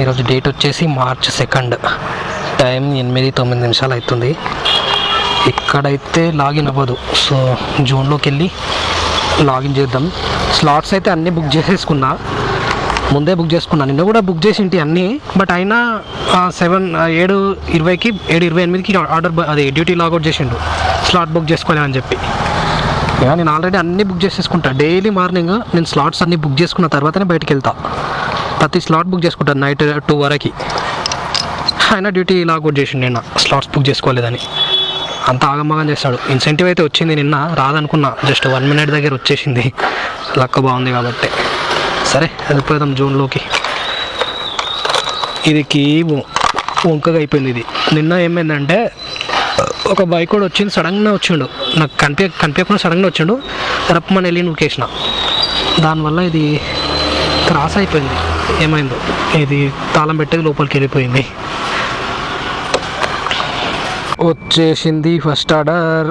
ఈరోజు డేట్ వచ్చేసి March second. Time ఎనిమిది తొమ్మిది నిమిషాలు అవుతుంది ఇక్కడైతే లాగిన్ అవ్వదు. సో జూన్లోకి వెళ్ళి లాగిన్ చేద్దాం. స్లాట్స్ అయితే అన్నీ బుక్ చేసేసుకున్నా. ముందే బుక్ చేసుకున్నా. నిన్న కూడా బుక్ చేసింటి అన్నీ. బట్ అయినా సెవెన్ ఏడు ఇరవైకి ఏడు ఇరవై ఎనిమిదికి ఆర్డర్ అది డ్యూటీ లాగౌట్ చేసిండు. స్లాట్ బుక్ చేసుకోలేమని చెప్పి. ఇక నేను ఆల్రెడీ అన్నీ బుక్ చేసేసుకుంటా. డైలీ మార్నింగ్ నేను స్లాట్స్ అన్నీ బుక్ చేసుకున్న తర్వాతనే బయటకు వెళ్తా. ప్రతి స్లాట్ బుక్ చేసుకుంటాను నైట్ టూ వరకు. ఆయన డ్యూటీ లాగౌట్ చేసిండు నిన్న. స్లాట్స్ బుక్ చేసుకోలేదని. అంత ఆగమగం చేస్తాడు. ఇన్సెంటివ్ అయితే వచ్చింది నిన్న రాదనుకున్నా. జస్ట్ వన్ మినిట్ దగ్గర వచ్చేసింది. లక్క బాగుంది కాబట్టి. సరే వెళ్ళిపోదాం జూన్లోకి ఇది కీ వంకగా అయిపోయింది ఇది. నిన్న ఏమైందంటే ఒక బైక్ కూడా వచ్చింది సడన్గా వచ్చిండు. నాకు కనిపి కనిపించకుండా సడన్గా వచ్చిండు. రప్పమని వెళ్ళి నూకేసిన దానివల్ల ఇది క్రాస్ అయిపోయింది. ఏమైందో? ఇది తాళం పెట్టేది లోపలికి వెళ్ళిపోయింది. వచ్చేసింది first order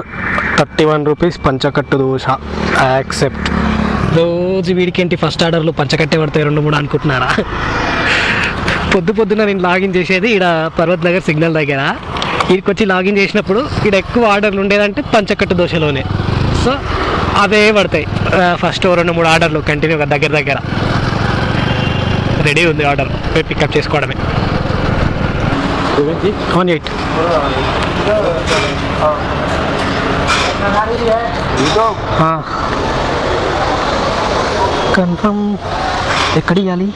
thirty one rupees Panchakattu dosa. Accept రోజు వీడికేంటి ఫస్ట్ ఆర్డర్లో పంచకట్టే పడతాయి రెండు మూడు అనుకుంటున్నారా? పొద్దు పొద్దున నేను లాగిన్ చేసేది ఇక్కడ పర్వత్ నగర్ సిగ్నల్ దగ్గర. వీడికి వచ్చి లాగిన్ చేసినప్పుడు ఇక్కడ ఎక్కువ ఆర్డర్లు ఉండేదంటే పంచకట్టు దోశలోనే. సో అవే పడతాయి. ఫస్ట్ రెండు మూడు ఆర్డర్లు కంటిన్యూగా దగ్గర దగ్గర. రెడీ ఉంది ఆర్డర్. పోయి పికప్ చేసుకోవడమే. వన్ ఎయిట్ కన్ఫర్మ్ ఎక్కడ ఇవ్వాలి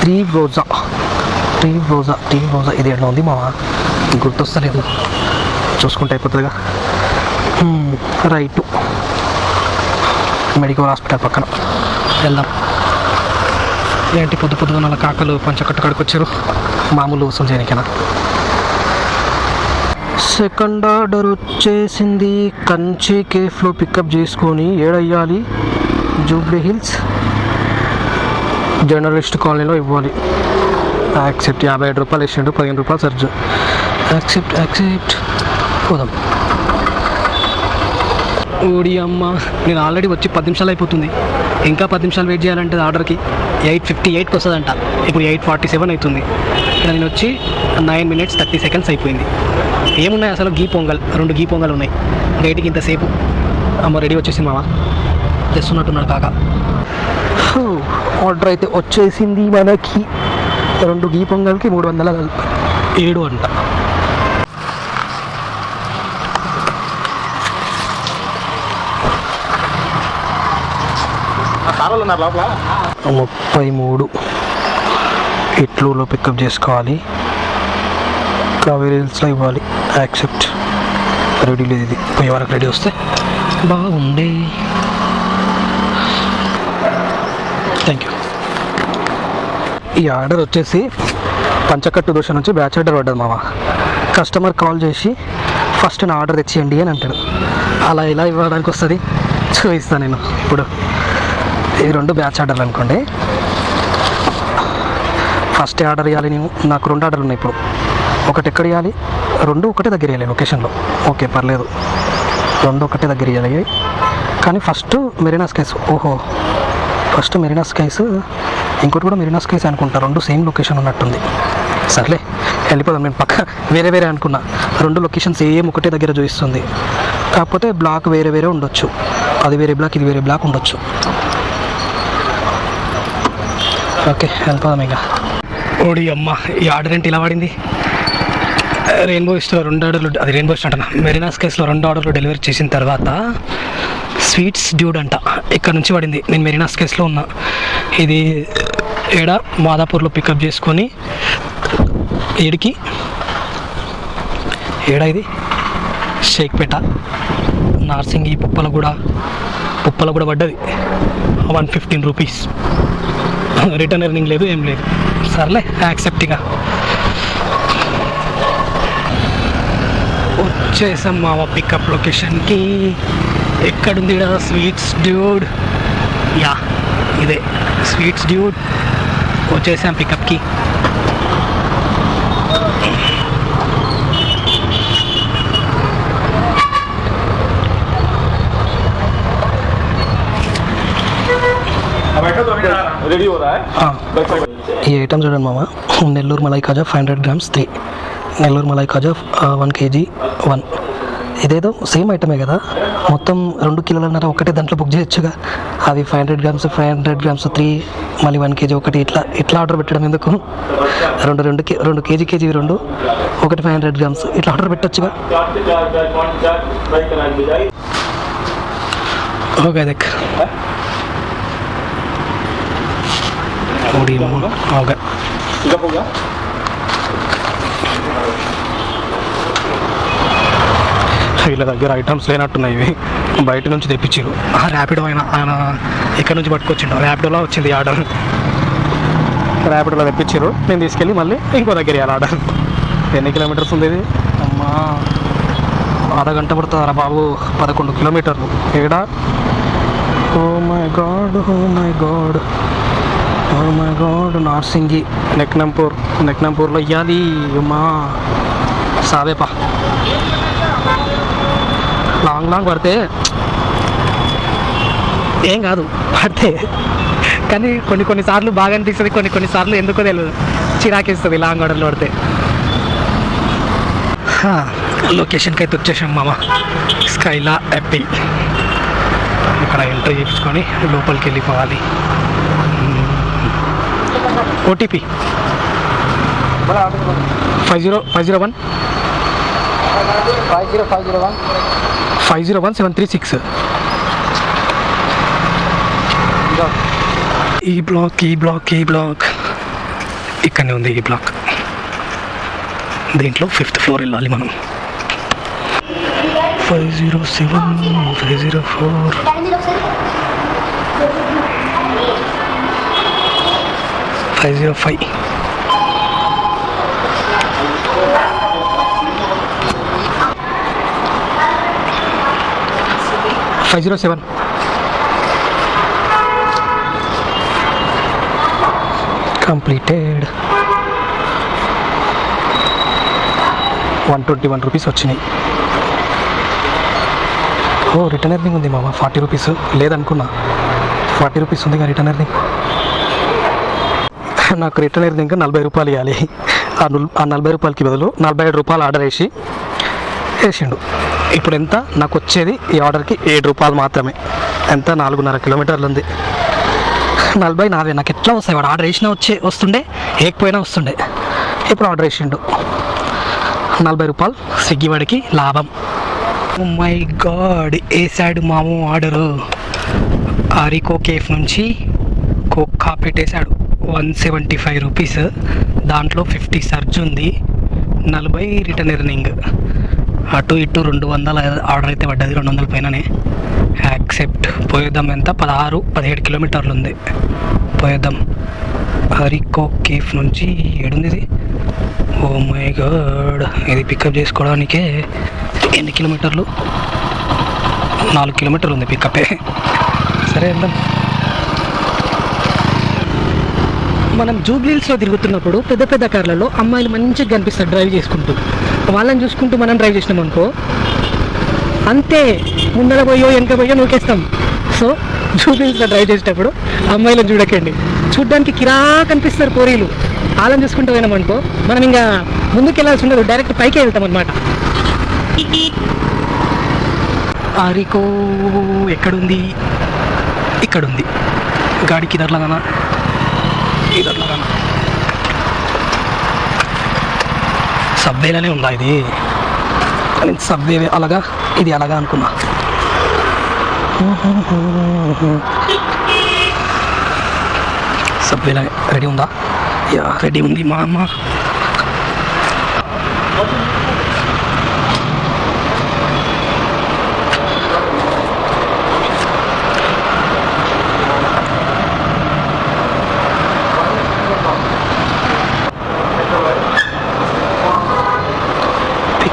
త్రీ రోజా త్రీ రోజా త్రీ రోజా ఇది ఎట్లా ఉంది మావా? గుర్తొస్తలేదు. చూసుకుంటే అయిపోతుందిగా. రైట్ మెడికల్ హాస్పిటల్ పక్కన. వెళ్దాం. ఏంటి పొద్దు పొద్దుగా నల్ల కాకలు పంచకట్టు కాడికి వచ్చారు? మామూలు వసూలు చేయడానికేనా సెకండ్ ఆర్డర్ వచ్చేసింది. కంచి కేఫ్లో పికప్ చేసుకొని ఏడయ్యాలి. జూబ్లీ హిల్స్ జర్నలిస్ట్ కాలనీలో ఇవ్వాలి. యాక్సెప్ట్ యాభై ఐదు రూపాయలు ఇచ్చిండు పదిహేను రూపాయలు సర్జు. Accept accept. పోదాం. ఓడి అమ్మ. నేను ఆల్రెడీ వచ్చి పది నిమిషాలు అయిపోతుంది. ఇంకా పది నిమిషాలు వెయిట్ చేయాలంటే ఆర్డర్కి ఎయిట్ ఫిఫ్టీ ఎయిట్కి వస్తుందంట. ఇప్పుడు ఎయిట్ ఫార్టీ సెవెన్ అవుతుంది. ఇక్కడ నేను వచ్చి నైన్ మినిట్స్ థర్టీ సెకండ్స్ అయిపోయింది. ఏమున్నాయి అసలు? గీ పొంగల్. రెండు గీ పొంగల్ ఉన్నాయి. రేటుకి ఇంతసేపు అమ్మ రెడీ వచ్చేసింది మామ. తెస్తున్నట్టున్నాడు కాక. ఆర్డర్ అయితే వచ్చేసింది మనకి. రెండు గీ పొంగల్కి మూడు వందల ఏడు అంట. ముప్పై మూడు. ఇట్లూలో పికప్ చేసుకోవాలి. కావేరీ హిల్స్లో ఇవ్వాలి. యాక్సెప్ట్ రెడీ లేదు. ఇది పోయే వరకు రెడీ వస్తే బాగుండే. థ్యాంక్ యూ ఈ ఆర్డర్ వచ్చేసి పంచకట్టు దోశ నుంచి బ్యాచ్ ఆర్డర్ పడ్డది మామ. కస్టమర్ కాల్ చేసి ఫస్ట్ నా ఆర్డర్ తెచ్చేయండి అని అంటాడు. అలా ఇలా ఇవ్వడానికి వస్తుంది? చూపిస్తాను నేను. ఇప్పుడు ఈ రెండు బ్యాచ్ ఆర్డర్లు అనుకోండి. ఫస్ట్ ఆర్డర్ ఇవ్వాలి నేను. నాకు రెండు ఆర్డర్లు ఉన్నాయి ఇప్పుడు. ఒకటి ఎక్కడ ఇవ్వాలి రెండు ఒకటే దగ్గర ఇవ్వాలి లొకేషన్లో ఓకే పర్లేదు. రెండు ఒకటే దగ్గర ఇవ్వాలి కానీ ఫస్ట్ మెరీనా స్కైస్ ఓహో. ఫస్ట్ మెరీనా స్కైస్ ఇంకోటి కూడా మెరీనా స్కైస్ అనుకుంటా. రెండు సేమ్ లొకేషన్ ఉన్నట్టుంది. సర్లే వెళ్ళిపోదాం. నేను పక్క వేరే వేరే అనుకున్నా. రెండు లొకేషన్స్ ఏం ఒకటే దగ్గర చూపిస్తుంది. కాకపోతే బ్లాక్ వేరే వేరే ఉండొచ్చు. అది వేరే బ్లాక్ ఇది వేరే బ్లాక్ ఉండొచ్చు. ఓకే వెళ్ళిపోదాం ఇక. ఓడి అమ్మ ఈ ఆర్డర్ ఏంటి ఇలా పడింది రెయిన్బో స్టోర్ రెండు ఆర్డర్లు అది రెయిన్బో స్టోర్ అంట మెరీనా స్కైస్లో రెండు ఆర్డర్లు డెలివరీ చేసిన తర్వాత స్వీట్స్ డ్యూడ్ అంట. ఇక్కడ నుంచి పడింది నేను మెరీనా స్కైస్లో ఉన్నా. ఇది ఏడ? మాదాపూర్లో పికప్ చేసుకొని ఏడికి? ఏడా ఇది? షేక్పేట నార్సింగి పుప్పలగూడ పుప్పలగూడ పడ్డది. One fifteen rupees return earning లేదు ఏం లేదు. సర్లే యాక్సెప్ట్గా. వచ్చేసాం మా పికప్ లొకేషన్కి ఎక్కడుంది స్వీట్స్ డ్యూడ్. యా ఇదే. Sweets dude. వచ్చేసాం పికప్కి ఈ ఐటమ్ చూడండి మామ Nellore malai kaja five hundred grams three Nellore malai kaja one KG one ఇదేదో సేమ్ ఐటమే కదా మొత్తం రెండు కిలోలన్నర ఒకటే దాంట్లో బుక్ చేయొచ్చుగా. అవి five hundred grams five hundred grams three మళ్ళీ వన్ కేజీ ఒకటి ఇట్లా ఇట్లా ఆర్డర్ పెట్టడం ఎందుకు? రెండు రెండు కే రెండు కేజీ కేజీ రెండు ఒకటి ఫైవ్ హండ్రెడ్ గ్రామ్స్ ఇట్లా ఆర్డర్ పెట్టచ్చుగా. ఓకే దక్ ఓకే వీళ్ళ దగ్గర ఐటమ్స్ లేనట్టున్నాయి ఇవి బయట నుంచి తెప్పించారు ర్యాపిడో అయినా ఆయన ఎక్కడి నుంచి పట్టుకొచ్చిండు ర్యాపిడోలో వచ్చింది ఆర్డర్ ర్యాపిడోలో తెప్పించారు నేను తీసుకెళ్ళి మళ్ళీ ఇంకో దగ్గర ఇవ్వాలి ఆర్డర్ ఎన్ని కిలోమీటర్స్ ఉంది ఇది అమ్మా అర్ధ గంట పడుతుందా బాబు పదకొండు కిలోమీటర్లు ఏడా ఓ my god oh my god my god Narsingi Neknampur నెక్నంపూర్లో ఇయ్యాలి అమ్మా సావేపా లాంగ్ లాంగ్ పడితే ఏం కాదు పడితే కానీ కొన్ని కొన్ని సార్లు బాగా అనిపిస్తుంది కొన్ని కొన్ని సార్లు ఎందుకో తెలియదు చిరాకేస్తుంది లాంగ్ ఆర్డర్లో పడితే లొకేషన్కి అయితే వచ్చేసాం మామ. స్కైలా యాపిల్ ఇక్కడ ఎంట్రీ చేయించుకొని లోపలికి వెళ్ళిపోవాలి OTP five zero five zero one five zero five zero one five zero one seven three six ఈ బ్లాక్ ఈ బ్లాక్ ఈ బ్లాక్ ఇక్కడనే ఉంది ఈ బ్లాక్ దీంట్లో ఫిఫ్త్ ఫ్లోర్ వెళ్ళాలి మనం. Five zero seven five zero four five zero five five zero seven completed one twenty one rupees వచ్చినాయి. ఓ రిటర్న్ ఎర్నింగ్ ఉంది మామ ఫార్టీ రూపీస్ లేదనుకున్నా. ఫార్టీ రూపీస్ ఉంది రిటర్న్ ఎర్నింగ్ నాకు రిటర్న్ ఎర్నింగ్ నలభై రూపాయలు ఇవ్వాలి. ఆ ఆ నలభై రూపాయలకి బదులు నలభై ఏడు రూపాయలు ఆర్డర్ వేసి వేసిండు. ఇప్పుడు ఎంత? నాకు వచ్చేది ఈ ఆర్డర్కి ఏడు రూపాయలు మాత్రమే. ఎంత? నాలుగున్నర కిలోమీటర్లు ఉంది. నలభై నావే నాకు ఎట్లా వస్తాయి? వాడు ఆర్డర్ వేసినా వచ్చే వస్తుండే వేయకపోయినా వస్తుండే. ఇప్పుడు ఆర్డర్ వేసిండు. నలభై రూపాయలు స్విగ్గీ వాడికి లాభం మై గాడ్ వేసాడు మాము ఆర్డరు? ఆరికో కేఫ్ నుంచి కోకా పెట్టేశాడు. One seventy five rupees. దాంట్లో ఫిఫ్టీ సర్జ్ ఉంది. నలభై రిటర్న్ ఎర్నింగ్. అటు ఇటు రెండు వందల ఆర్డర్ అయితే పడ్డది రెండు వందల పైననే. యాక్సెప్ట్. పోయేద్దాం ఎంత? పదహారు పదిహేడు కిలోమీటర్లు ఉంది. పోయేద్దాం. హరికో కేఫ్ నుంచి ఏడుంది ఇది ఓ మై గాడ్. ఇది పికప్ చేసుకోవడానికే ఎన్ని కిలోమీటర్లు? నాలుగు కిలోమీటర్లు ఉంది పికప్ సరే వెళ్దాం. మనం జూబ్లీల్స్లో తిరుగుతున్నప్పుడు పెద్ద పెద్ద కార్లలో అమ్మాయిలు మంచిగా కనిపిస్తారు డ్రైవ్ చేసుకుంటూ. వాళ్ళని చూసుకుంటూ మనం డ్రైవ్ చేసినాం అనుకో అంతే ముందర పోయో వెనక పోయో నూకేస్తాం. సో జూబ్లీల్స్లో డ్రైవ్ చేసేటప్పుడు అమ్మాయిలను చూడకండి. చూడ్డానికి కిరా కనిపిస్తారు కోరీలు వాళ్ళని చూసుకుంటూ పోయినామనుకో మనం ఇంకా ముందుకు వెళ్ళాల్సి ఉండదు డైరెక్ట్ పైకి వెళ్తాం అనమాట ఆరికో ఎక్కడుంది? ఇక్కడుంది. గాడికి ఇదర్లాగానా సబ్వేలోనే ఉందా ఇది? నేను సబ్వే అలాగా? ఇది అలాగా అనుకున్నా. సబ్వేలో రెడీ ఉందా? యా రెడీ ఉంది మా అమ్మ.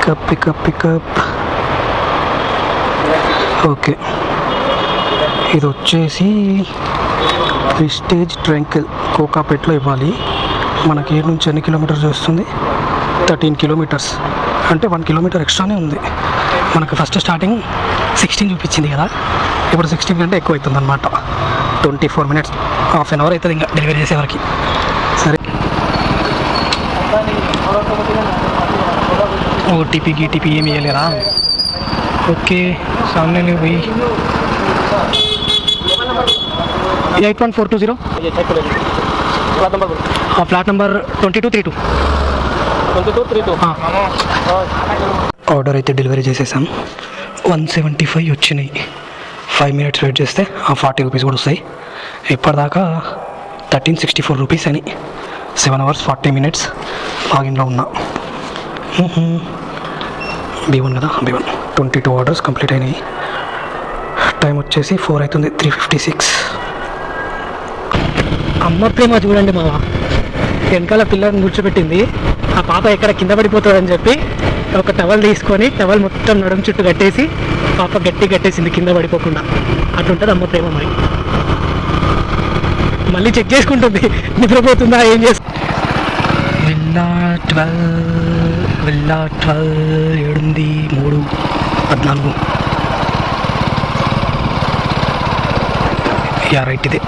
పికప్ పికప్ పికప్ ఓకే ఇది వచ్చేసి ప్రిస్టేజ్ ట్రంకిల్ కోకాపేట్లో ఇవ్వాలి. మనకి ఏడు నుంచి ఎన్ని కిలోమీటర్స్ వస్తుంది? Thirteen kilometers. అంటే వన్ కిలోమీటర్ ఎక్స్ట్రానే ఉంది. మనకు ఫస్ట్ స్టార్టింగ్ సిక్స్టీన్ చూపించింది కదా. ఇప్పుడు సిక్స్టీన్ కంటే ఎక్కువ అవుతుంది అనమాట twenty four minutes half an hour అవుతుంది ఇంకా డెలివరీ చేసేవరకు సరే ఓటీపీ గీటీపీ ఏమి ఇవ్వలేరా ఓకే సామ్నే పోయి eight one four two zero. Flat number twenty two three two. Order అయితే డెలివరీ చేసేసాం. వన్ సెవెంటీ ఫైవ్ వచ్చినాయి. ఫైవ్ మినిట్స్ వెయిట్ చేస్తే ఆ ఫార్టీ రూపీస్ కూడా వస్తాయి. ఇప్పటిదాకా థర్టీన్ సిక్స్టీ ఫోర్ రూపీస్ అని. సెవెన్ అవర్స్ ఫార్టీ మినిట్స్ ఆగిన్లో ఉన్నా. బీ వన్ కదా? B one. Twenty two orders complete అయినాయి. టైం వచ్చేసి ఫోర్ అవుతుంది త్రీ ఫిఫ్టీ సిక్స్ అమ్మ ప్రేమ చూడండి మామ వెనకాల పిల్లని కూర్చోబెట్టింది ఆ పాప ఎక్కడ కింద పడిపోతుందని చెప్పి ఒక టవల్ తీసుకొని టవల్ మొత్తం నడుము చుట్టూ కట్టేసి పాప గట్టి కట్టేసింది కింద పడిపోకుండా. అట్లుంటుంది అమ్మ ప్రేమ మరి. మళ్ళీ చెక్ చేసుకుంటుంది. నిద్రపోతుందా ఏం చేస్తుంది విల్లా ట్వెల్వ్ వెళ్ళాటల్ ఏడుంది మూడు పద్నాలుగు యా రైట్ ఇదే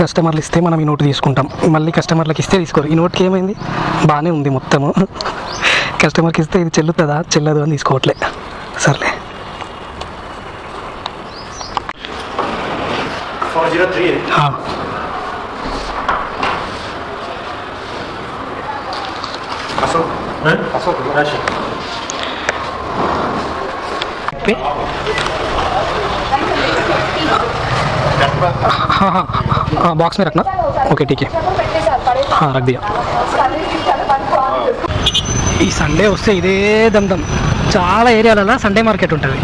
కస్టమర్లు ఇస్తే మనం ఈ నోట్ తీసుకుంటాం. మళ్ళీ కస్టమర్లకు ఇస్తే తీసుకోరు. ఈ నోట్కి ఏమైంది? బాగానే ఉంది మొత్తము కస్టమర్కి ఇస్తే ఇది చెల్లుతుందా? చెల్లదు అని తీసుకోవట్లే. సర్లే. ఫోర్ జీరో త్రీ हाँ हाँ हाँ बॉक्स में रखना ओके ठीक है हाँ रख दिया ఈ సండే వస్తే ఇదే దమ్దం చాలా ఏరియాలలో సండే మార్కెట్ ఉంటుంది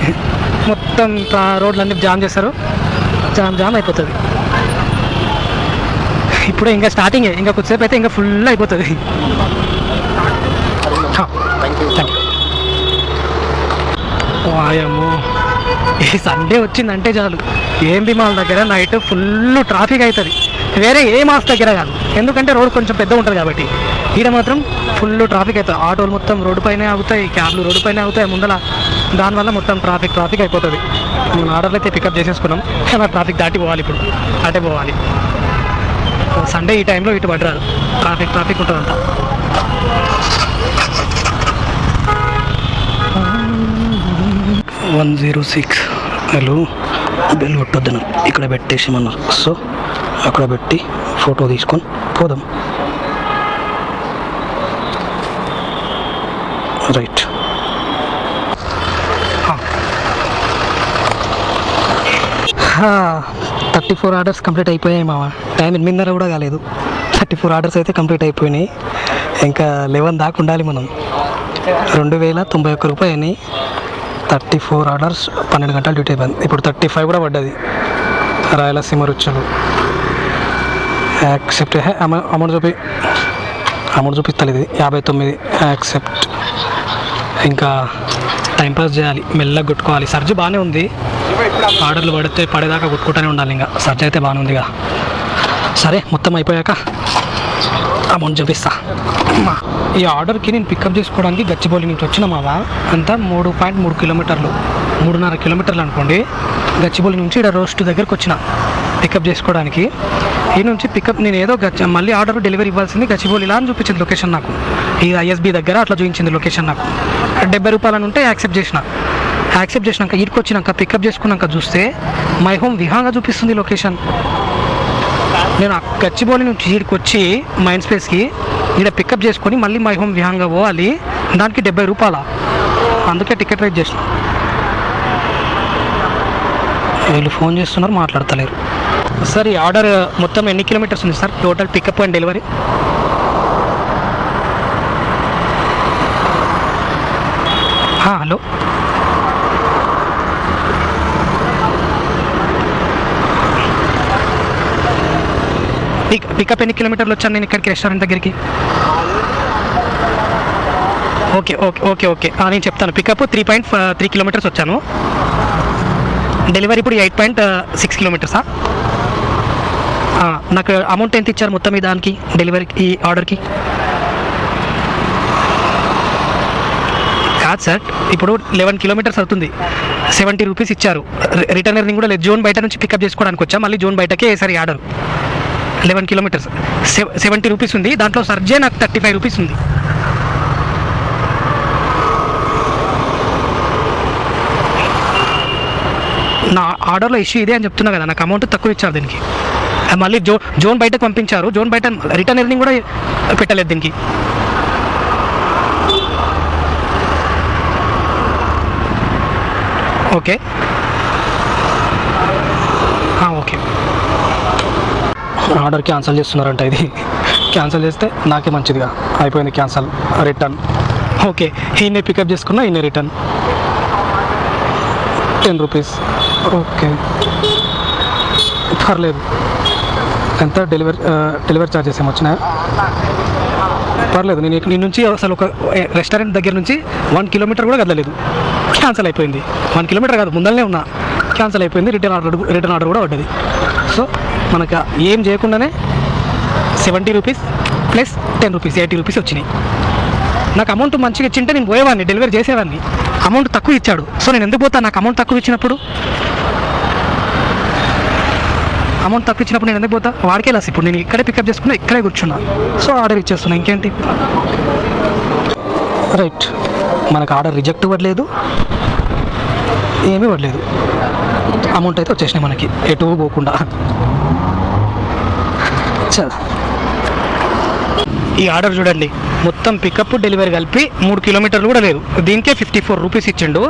మొత్తం ట్రా- రోడ్లన్నీ జామ్ చేస్తారు జామ్ జామ్ అయిపోతుంది ఇప్పుడు ఇంకా స్టార్టింగ్ ఇంకా కొద్దిసేపు అయితే ఇంకా ఫుల్ అయిపోతుంది థ్యాంక్ యూ వాయమ్మో ఈ సండే వచ్చిందంటే చాలు. ఏంది మాల్ దగ్గర నైట్ ఫుల్ ట్రాఫిక్ అవుతుంది. వేరే ఏ మాస్ దగ్గర కాదు. ఎందుకంటే రోడ్ కొంచెం పెద్ద ఉంటుంది కాబట్టి. ఈడ మాత్రం ఫుల్ ట్రాఫిక్ అవుతుంది. ఆటోలు మొత్తం రోడ్డు పైనే అవుతాయి క్యాబ్లు రోడ్డు పైనే అవుతాయి ముందల దానివల్ల మొత్తం ట్రాఫిక్ ట్రాఫిక్ అయిపోతుంది. మేము ఆర్డర్లు అయితే పికప్ చేసేసుకున్నాం. కానీ ట్రాఫిక్ దాటి పోవాలి ఇప్పుడు. అటే పోవాలి. సండే ఈ టైంలో ఇటు పడరాదు. Traffic traffic ఉంటుందంతా one zero six hello bell కొట్టొద్దు ఇక్కడ పెట్టేసామన్న. సో అక్కడ పెట్టి ఫోటో తీసుకొని పోదాం. Right. Thirty four orders complete అయిపోయాయి మామ. టైం ఎనిమిదిన్నర కూడా కాలేదు. థర్టీ ఫోర్ ఆర్డర్స్ అయితే కంప్లీట్ అయిపోయినాయి. ఇంకా లెవెన్ దాకా ఉండాలి మనం. రెండు వేల తొంభై ఒక్క రూపాయని థర్టీ ఫోర్ ఆర్డర్స్ పన్నెండు గంటలు డ్యూటీ అయిపోయింది. ఇప్పుడు థర్టీ ఫైవ్ కూడా పడ్డది. రాయలసీమ రుచులు. యాక్సెప్ట్. అమౌంట్ చూపి. అమౌంట్ చూపిస్తలేదు. ఇది యాభై తొమ్మిది. యాక్సెప్ట్. ఇంకా టైంపాస్ చేయాలి. మెల్లగా కొట్టుకోవాలి. సర్జ్ బాగానే ఉంది. ఆర్డర్లు పడితే పడేదాకా కొట్టుకుంటూనే ఉండాలి ఇంకా. సర్జ్ అయితే బాగానే ఉందిగా. సరే మొత్తం అయిపోయాక అమౌంట్ చూపిస్తా. అమ్మా. ఈ ఆర్డర్కి నేను పికప్ చేసుకోవడానికి గచ్చిబౌలి నుంచి వచ్చిన మావా. అంతా మూడు పాయింట్ మూడు కిలోమీటర్లు. మూడున్నర కిలోమీటర్లు అనుకోండి. గచ్చిబౌలి నుంచి ఇక్కడ రోస్ట్ దగ్గరకు వచ్చిన పికప్ చేసుకోవడానికి. ఈ నుంచి పికప్ నేను ఏదో గచ్చ మళ్ళీ ఆర్డర్ డెలివరీ ఇవ్వాల్సింది గచ్చిబౌలి ఇలా అని చూపించింది లొకేషన్ నాకు. ఈ ఐఎస్బి దగ్గర అట్లా చూపించింది లొకేషన్ నాకు. డెబ్బై రూపాయలు అని ఉంటే యాక్సెప్ట్ చేసిన. యాక్సెప్ట్ చేసినాక ఇటుకొచ్చినాక పికప్ చేసుకున్నాక చూస్తే మై హోమ్ విహాంగా చూపిస్తుంది లొకేషన్. నేను ఆ గచ్చిబౌలి నుంచి ఇక్కడికి వచ్చి మైండ్ స్పేస్కి ఇక్కడ పికప్ చేసుకొని మళ్ళీ మై హోమ్ విహంగా పోవాలి. దానికి డెబ్బై రూపాయల? అందుకే టికెట్ రేట్ చేసిన. వీళ్ళు ఫోన్ చేస్తున్నారు మాట్లాడతలేరు. సార్ ఈ ఆర్డర్ మొత్తం ఎన్ని కిలోమీటర్స్ ఉంది sir? Total pickup and delivery hello. Pick pickup ఎన్ని కిలోమీటర్లు వచ్చాను నేను ఇక్కడికి రెస్టారెంట్ దగ్గరికి. ఓకే ఓకే ఓకే ఓకే ఆ, నేను చెప్తాను. Pickup three point three kilometers వచ్చాను. డెలివరీ ఇప్పుడు ఎయిట్ పాయింట్ సిక్స్ కిలోమీటర్సా నాకు అమౌంట్ ఎంత ఇచ్చారు మొత్తం ఈ దానికి డెలివరీకి ఈ ఆర్డర్కి కాదు సార్ ఇప్పుడు లెవెన్ కిలోమీటర్స్ అవుతుంది. సెవెంటీ రూపీస్ ఇచ్చారు. రిటర్న్ ఎర్నింగ్ కూడా లేదు. జోన్ బయట నుంచి పికప్ చేసుకోవడానికి వచ్చా మళ్ళీ జోన్ బయటకే సరే order. Eleven kilometers seventy rupees ఉంది. దాంట్లో సర్జే నాకు థర్టీ ఫైవ్ రూపీస్ ఉంది. నా ఆర్డర్లో ఇష్యూ ఇదే అని చెప్తున్నా కదా. నాకు అమౌంట్ తక్కువ ఇచ్చారు దీనికి. మళ్ళీ జో జోన్ బయటకు పంపించారు. జోన్ బయట రిటర్న్ ఎర్నింగ్ కూడా పెట్టలేదు దీనికి. ఓకే. ఓకే. ఆర్డర్ క్యాన్సిల్ చేస్తున్నారంట ఇది. క్యాన్సిల్ చేస్తే నాకే మంచిదిగా అయిపోయింది క్యాన్సిల్ రిటర్న్. ఓకే ఈయనే పికప్ చేసుకున్నా ఈయన రిటర్న్. Ten rupees. ఓకే. పర్లేదు. ఎంత డెలివరీ డెలివరీ ఛార్జెస్ ఏమి వచ్చినాయా? పర్లేదు నేను ఇక్కడ నుంచి అసలు ఒక రెస్టారెంట్ దగ్గర నుంచి వన్ కిలోమీటర్ కూడా కదలలేదు. క్యాన్సిల్ అయిపోయింది. వన్ కిలోమీటర్ కాదు ముందరనే ఉన్నా. క్యాన్సిల్ అయిపోయింది రిటర్న్ ఆర్డర్ రిటర్న్ ఆర్డర్ కూడా పడ్డది. సో మనకు ఏం చేయకుండానే seventy rupees plus ten rupees eighty rupees వచ్చినాయి. నాకు అమౌంట్ మంచిగా ఇచ్చింటే నేను పోయేవాడిని డెలివరీ చేసేవాడిని. అమౌంట్ తక్కువ ఇచ్చాడు. సో నేను ఎందుకు పోతాను నాకు అమౌంట్ తక్కువ ఇచ్చినప్పుడు? అమౌంట్ తక్కువ ఇచ్చినప్పుడు నేను ఎందుకు పోతా? వాడికే లాస్ ఇప్పుడు నేను ఇక్కడే పికప్ చేసుకున్నా ఇక్కడే కూర్చున్నా. సో ఆర్డర్ ఇచ్చేస్తున్నా. ఇంకేంటి? రైట్ మనకు ఆర్డర్ రిజెక్ట్ ఇవ్వట్లేదు. ఏమీ ఇవ్వట్లేదు. అమౌంట్ అయితే వచ్చేసినాయి మనకి. ఎటు పోకుండా. చల్ ఈ ఆర్డర్ చూడండి. మొత్తం పికప్ డెలివరీ కలిపి మూడు కిలోమీటర్లు కూడా లేదు. దీనికే ఫిఫ్టీ ఫోర్ రూపీస్ ఇచ్చిండు.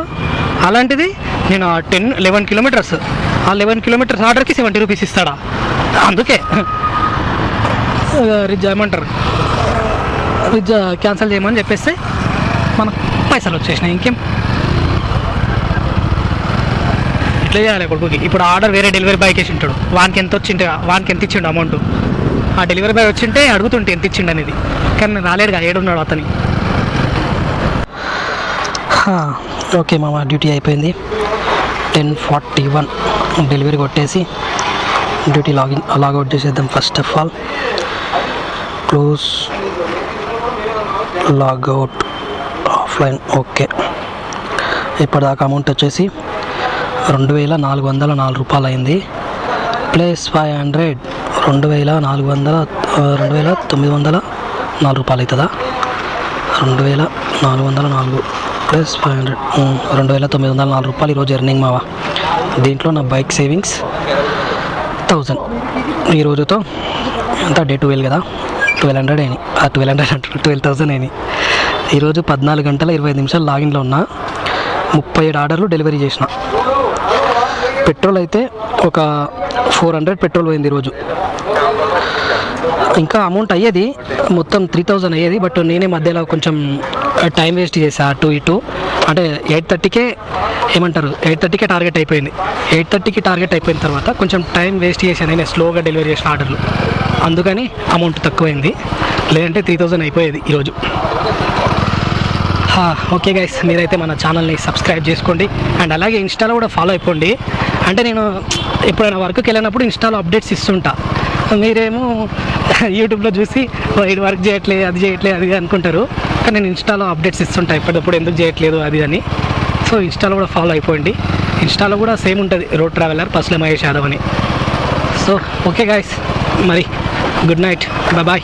అలాంటిది నేను టెన్ లెవెన్ కిలోమీటర్స్ ఆ లెవెన్ కిలోమీటర్స్ ఆర్డర్కి సెవెంటీ రూపీస్ ఇస్తాడా? అందుకే. రిజ్ ఏమంటారు? రిజ్ క్యాన్సిల్ చేయమని చెప్పేస్తే మనకు పైసలు వచ్చేసినాయి. ఇంకేం? ఇట్లా చేయాలి కొడుకుకి. ఇప్పుడు ఆర్డర్ వేరే డెలివరీ బాయ్కి వేసి ఉంటాడు. వానికి ఎంత వచ్చింటే వానికి ఎంత ఇచ్చిండు అమౌంట్ ఆ డెలివరీ బాయ్ వచ్చింటే అడుగుతుంటే ఎంత ఇచ్చిండు అనేది. కానీ నేను రాలేడుగా ఏడున్నాడు అతని. ఓకే మామ డ్యూటీ అయిపోయింది. టెన్ ఫార్టీ వన్ డెలివరీ కొట్టేసి డ్యూటీ లాగిన్ లాగౌట్ చేసేద్దాం first of all. Close logout offline okay. ఇప్పటిదాకా అమౌంట్ వచ్చేసి రెండు వేల నాలుగు వందల నాలుగు రూపాయలు అయింది ప్లస్ ఫైవ్ హండ్రెడ్. రెండు వేల నాలుగు వందల రెండు వేల తొమ్మిది వందల నాలుగు రూపాయలు అవుతుందా? రెండు వేల నాలుగు వందల నాలుగు ప్లస్ ఫైవ్ హండ్రెడ్ రెండు వేల తొమ్మిది వందల నాలుగు రూపాయలు ఈరోజు ఎర్నింగ్ మావా? దీంట్లో నా బైక్ సేవింగ్స్ థౌజండ్ ఈ రోజుతో ఎంత డే ట్వెల్వ్ కదా? ట్వెల్వ్ హండ్రెడ్ అయినాయి. ఆ ట్వెల్వ్ హండ్రెడ్ అంటే ట్వెల్వ్ థౌసండ్ అయినాయి. ఈరోజు పద్నాలుగు గంటల ఇరవై ఐదు నిమిషాలు లాగిన్లో ఉన్న ముప్పై ఏడు ఆర్డర్లు డెలివరీ చేసిన. పెట్రోల్ అయితే ఒక ఫోర్ హండ్రెడ్ పెట్రోల్ పోయింది ఈరోజు. ఇంకా అమౌంట్ అయ్యేది మొత్తం త్రీ థౌజండ్ అయ్యేది బట్ నేనే మధ్యలో కొంచెం టైం వేస్ట్ చేసా అటు ఇటు e అంటే ఎయిట్ థర్టీకే ఏమంటారు ఎయిట్ థర్టీకే టార్గెట్ అయిపోయింది. ఎయిట్ థర్టీకి టార్గెట్ అయిపోయిన తర్వాత కొంచెం టైం వేస్ట్ చేశాను నేను స్లోగా డెలివరీ చేసిన ఆర్డర్లు అందుకని అమౌంట్ తక్కువైంది. లేదంటే త్రీ థౌజండ్ అయిపోయేది ఈరోజు. హా, ఓకే గైస్ మీరైతే మన ఛానల్ని సబ్స్క్రైబ్ చేసుకోండి. అండ్ అలాగే ఇన్స్టాలో కూడా ఫాలో అయిపోండి. అంటే నేను ఎప్పుడైనా వర్క్కి వెళ్ళినప్పుడు ఇన్స్టాలో అప్డేట్స్ ఇస్తుంటా. మీరేమో యూట్యూబ్లో చూసి ఇది వర్క్ చేయట్లేదు అది చేయట్లేదు అది అనుకుంటారు. కానీ నేను ఇన్స్టాలో అప్డేట్స్ ఇస్తుంటా ఇప్పటికప్పుడు ఎందుకు చేయట్లేదు అది అని. సో ఇన్స్టాలో కూడా ఫాలో అయిపోయింది. ఇన్స్టాలో కూడా సేమ్ ఉంటుంది రోడ్ ట్రావెలర్ పసుల మహేష్ యాదవ్ అని. సో ఓకే గాయస్ మరి గుడ్ నైట్ బాయ్